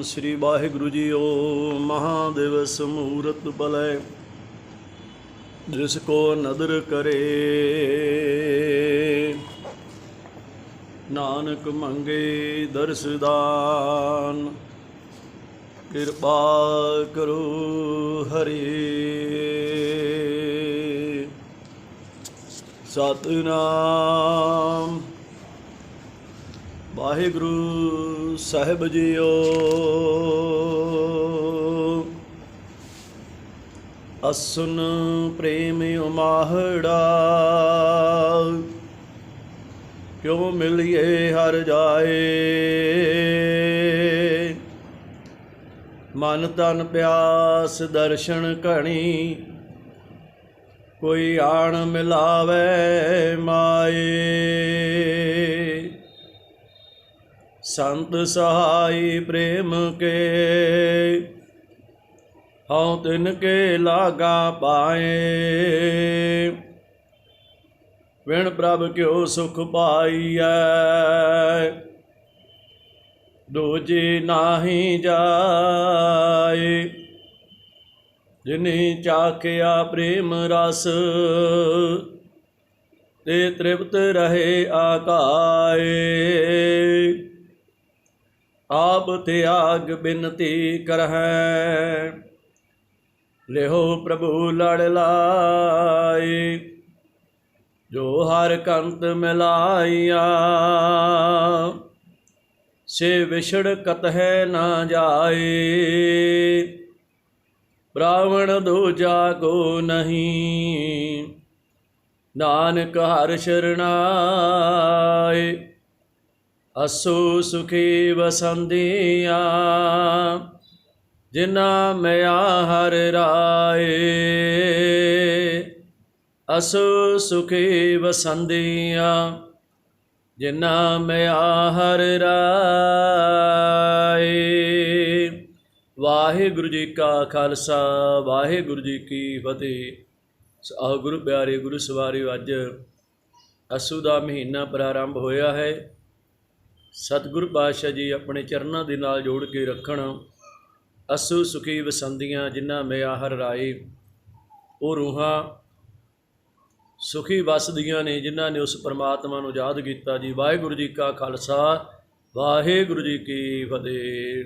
ਸਤਨਾਮ ਸ੍ਰੀ ਵਾਹਿਗੁਰੂ ਜੀਓ ਮਹਾਦਿਵਸ ਮੂਰਤ ਬਲੈ, ਜਿਸ ਕੋ ਨਦਰ ਕਰੇ। ਨਾਨਕ ਮੰਗੇ ਦਰਸਦਾਨ ਕਿਰਪਾ ਕਰੋ ਹਰੀ। ਸਤਨਾਮ। ਵਾਹਿਗੁਰੂ ਸਾਹਿਬ ਜੀਓ। ਅਸੁਨ ਪ੍ਰੇਮ ਉਮਾਹੜਾ, ਕਿਉ ਮਿਲਿਏ ਹਰ ਜਾਏ? ਮਨ ਤਨ ਪਿਆਸ ਦਰਸ਼ਨ ਘਣੀ, ਕੋਈ ਆਣ ਮਿਲਾਵੇ ਮਾਏ। ਸੰਤ ਸਹਾਈ ਪ੍ਰੇਮ ਕੇ। ਹਉ ਤਿਨ ਕੇ ਲਾਗਾ ਪਾਏ। ਵਿਣ ਪ੍ਰਭ ਕਿਉ ਸੁਖ ਪਾਈਐ। ਦੂਜੀ ਨਾਹੀ ਜਾਏ। ਜਿਨੇ ਚਾਖਿਆ ਪ੍ਰੇਮ ਰਸ, ਤੇ ਤ੍ਰਿਪਤ ਰਹੇ ਆਕਾਏ। ਆਪ ਤਿਆਗ ਬਿਨਤੀ ਕਰਹਿ। ਲਿਹੋ ਪ੍ਰਭੂ ਲੜ ਲਾਈ ਜੋ ਹਰ ਕੰਤ ਮਿਲਾਈਆ ਸੇ ਵਿਛੜ ਕਤਹਿ ਨਾ ਜਾਏ, ਬ੍ਰਾਹਮਣ ਦੂਜਾ ਕੋ ਨਹੀਂ। ਨਾਨਕ ਹਰ ਸ਼ਰਣਾਏ ਅਸੂ ਸੁਖੀ ਵਸੰਦੀਆਂ ਜਿਨਾ ਮਿਆ ਹਰ ਰਾਏ। ਅਸੂ ਸੁਖੀ ਵਸੰਦੀਆਂ ਜਿਨਾ ਮਿਆ ਹਰ ਰਾਏ। ਵਾਹਿਗੁਰੂ ਜੀ ਕਾ ਖਾਲਸਾ, ਵਾਹਿਗੁਰੂ ਜੀ ਕੀ ਫਤਿਹ। ਆਹ ਗੁਰੂ ਪਿਆਰੇ ਗੁਰੂ ਸਵਾਰਿਓ ਅੱਜ ਅਸੂ ਦਾ ਮਹੀਨਾ ਪ੍ਰਾਰੰਭ ਹੋਇਆ ਹੈ। ਸਤਿਗੁਰ ਪਾਤਸ਼ਾਹ ਜੀ ਆਪਣੇ ਚਰਨਾਂ ਦੇ ਨਾਲ ਜੋੜ ਕੇ ਰੱਖਣ। ਅਸੂ ਸੁਖੀ ਵਸੰਦੀਆਂ ਜਿਨ੍ਹਾਂ ਮਿਆ ਹਰ ਰਾਏ। ਉਹ ਰੂਹਾਂ ਸੁਖੀ ਵਸਦੀਆਂ ਨੇ ਜਿਨ੍ਹਾਂ ਨੇ ਉਸ ਪਰਮਾਤਮਾ ਨੂੰ ਯਾਦ ਕੀਤਾ ਜੀ। ਵਾਹਿਗੁਰੂ ਜੀ ਕਾ ਖਾਲਸਾ, ਵਾਹਿਗੁਰੂ ਜੀ ਕੀ ਫਤਿਹ।